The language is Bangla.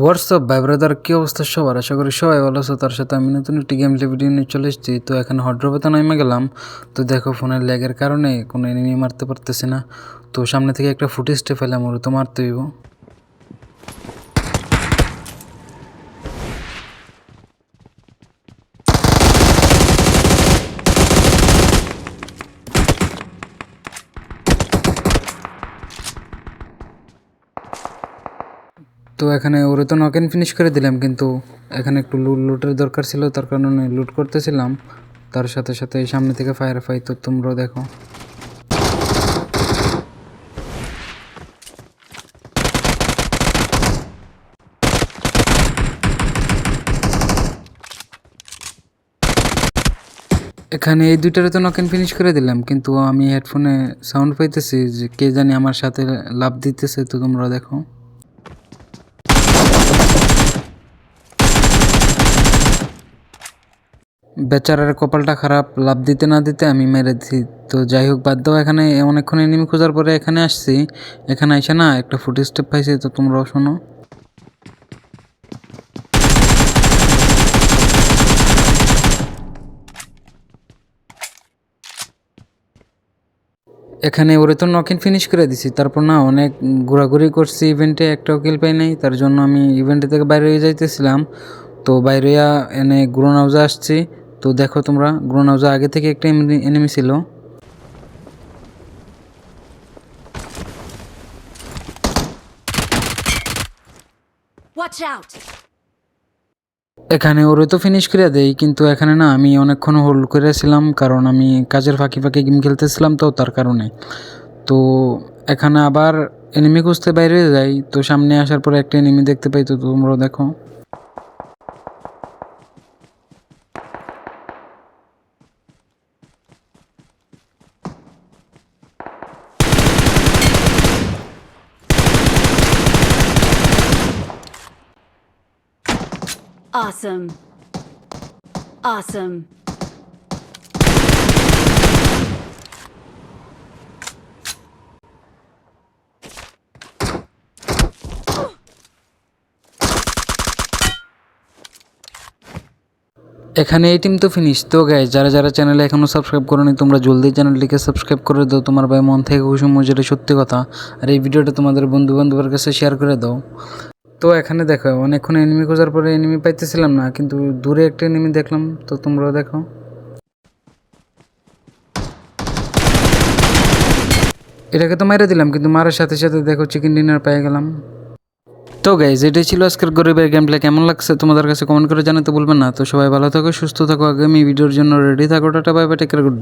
হোয়াটসঅ্যাপ ভাই ব্রাদার কী অবস্থা সবার? আশা করি সবাই ভালো আছে। তার সাথে আমি নতুন একটি গেম ভিডিও নিয়ে চলে এসেছি। তো এখানে হড্রপেতে নামে গেলাম। তো দেখো ফোনের ল্যাগের কারণে কোনো এনিমি মারতে পারতেছি না। তো সামনে থেকে একটা ফুটেজটা ফেলাম ওর তো মারতে হইব। তো এখানে ওরে তো নকেন ফিনিশ করে দিলাম, কিন্তু এখানে একটু লুট লুটের দরকার ছিল, তার কারণে লুট করতেছিলাম। তার সাথে সাথে সামনে থেকে ফায়ার ফাই তো তোমরাও দেখো। এখানে এই দুইটারে তো নকেন ফিনিশ করে দিলাম, কিন্তু আমি হেডফোনে সাউন্ড পাইতেছি যে কে জানি আমার সাথে লাভ দিতেছে, তো তোমরা দেখো। বেচারার কপালটা খারাপ, লাভ দিতে না দিতে আমি মেরে দিছি। তো যাই হোক দাও এখানে অনেকক্ষণ এনিমি খোঁজার পরে এখানে আসছি। এখানে এসে না, একটা ফুট স্টেপ পাইছি, তো তোমরাও শোনো। এখানে ওরে তো নকিন ফিনিশ করে দিছি, তারপর না অনেক ঘোরাঘুরি করছি ইভেন্টে একটাও কিল পাই নাই, তার জন্য আমি ইভেন্টে থেকে বাইরে হয়ে যাইতেছিলাম। তো বাইরে এনে গ্রোনাউজা আসছি। তো দেখো তোমরা গ্রোনাউজা আগে থেকে একটা এনিমি ছিল। এখানে ওরে তো ফিনিশ করে দেই কিন্তু এখানে না আমি অনেকক্ষণ হোল্ড করেছিলাম কারণ আমি কাজের ফাঁকি ফাঁকি গেম খেলতেছিলাম তো তার কারণে। তো এখানে আবার এনিমি খুঁজতে বাইরে যাই তো সামনে আসার পরে একটা এনিমি দেখতে পাই তো তোমরাও দেখো। Awesome. Awesome. এখানে এই টিম তো ফিনিশ তো গাই যারা যারা চ্যানেলে এখনও সাবস্ক্রাইব করোনি, তোমরা জলদি চ্যানেলটিকে সাবস্ক্রাইব করে দাও তোমার ভাই মন থেকে খুশি যেটা সত্যি কথা আর এই ভিডিওটা তোমাদের বন্ধু বান্ধবের কাছে শেয়ার করে দাও তো এখানে দেখো, অনেকক্ষণ এনিমি খোঁজার পরে এনিমি পাইতেছিলাম না, কিন্তু দূরে একটা এনিমি দেখলাম, তো তোমরাও দেখো। এটাকে তো মেরে দিলাম, কিন্তু মারার সাথে সাথে দেখো চিকেন ডিনার পেয়ে গেলাম। তো গাইজ এটাই ছিল আজকের গরিবের গেম প্লে কেমন লাগছে তোমাদের কাছে কমেন্ট করে জানাতে ভুলবেন না। তো সবাই ভালো থাকো, সুস্থ থাকো, আগামী ভিডিওর জন্য রেডি থাকো, tata bye bye take bye